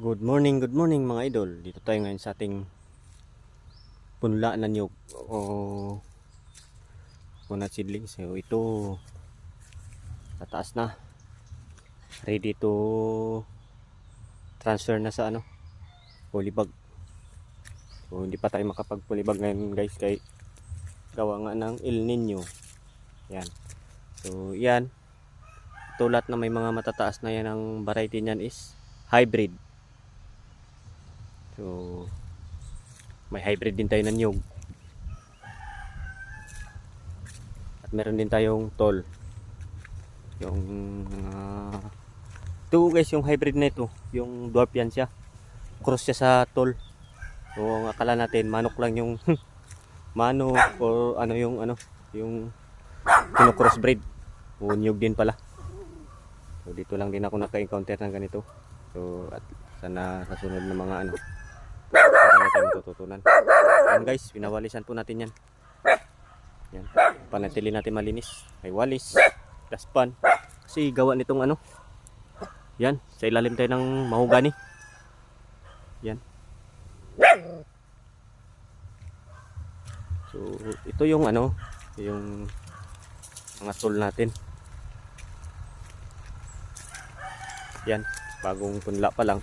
Good morning, good morning mga idol. Dito tayo ngayon sa ating punla na niyog o coconut seedlings. So ito tataas na. Ready to transfer na sa ano polybag. So hindi pa tayo makapag polybag ngayon guys kay gawa nga ng El Nino. Yan. So yan. Tulat na may mga matataas na yan ang variety niyan is hybrid. So, may hybrid din tayo ng nyug. At meron din tayong tol. Yung uh, ito guys, yung hybrid na ito, yung dwarf yan siya. Cross siya sa tol. So, ang akala natin manok lang yung manok or ano yung ano, yung kino-cross breed. O nyug din pala. So, dito lang din ako naka-encounter ng ganito. So, at sana sa sunod na mga ano, tayong matututunan. Yan guys, pinawalisan po natin yan. Yan. Panatili natin malinis. May walis, daspan. Kasi gawa nitong ano. Yan, sa ilalim tayo ng mahugani. Yan. So, ito yung ano, yung mga tool natin. Yan, bagong punla pa lang.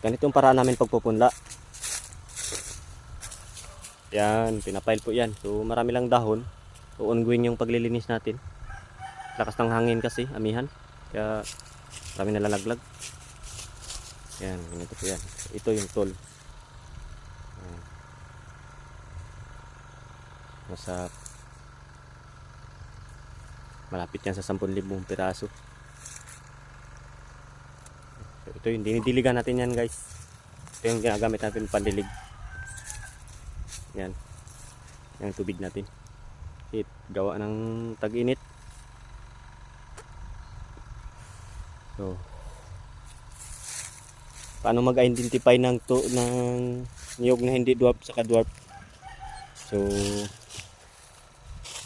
Ganito yung paraan namin pagpupunla. Yan, pinapile po yan. So marami lang dahon. So ongoing yung paglilinis natin. Lakas ng hangin kasi, amihan. Kaya marami nalalaglag. Yan, ganito po yan. Ito yung. Yan. Nasa malapit yan sa 10,000 piraso. Ito yung dinidiligan natin yan guys. Ito yung ginagamit natin pandilig. Yan. Yung tubig natin. It, gawa ng tag-init. So, paano mag-identify ng to ng niyog na hindi dwarf sa dwarf So,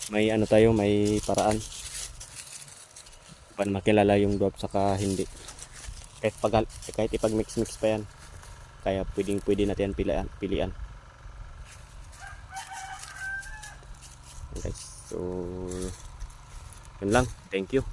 may ano tayo, may paraan. Paano makilala yung dwarf saka hindi kahit pag kahit ipag mix mix pa yan. Kaya pwedeng pwede natin pilian pilian. Guys so yun lang. Thank you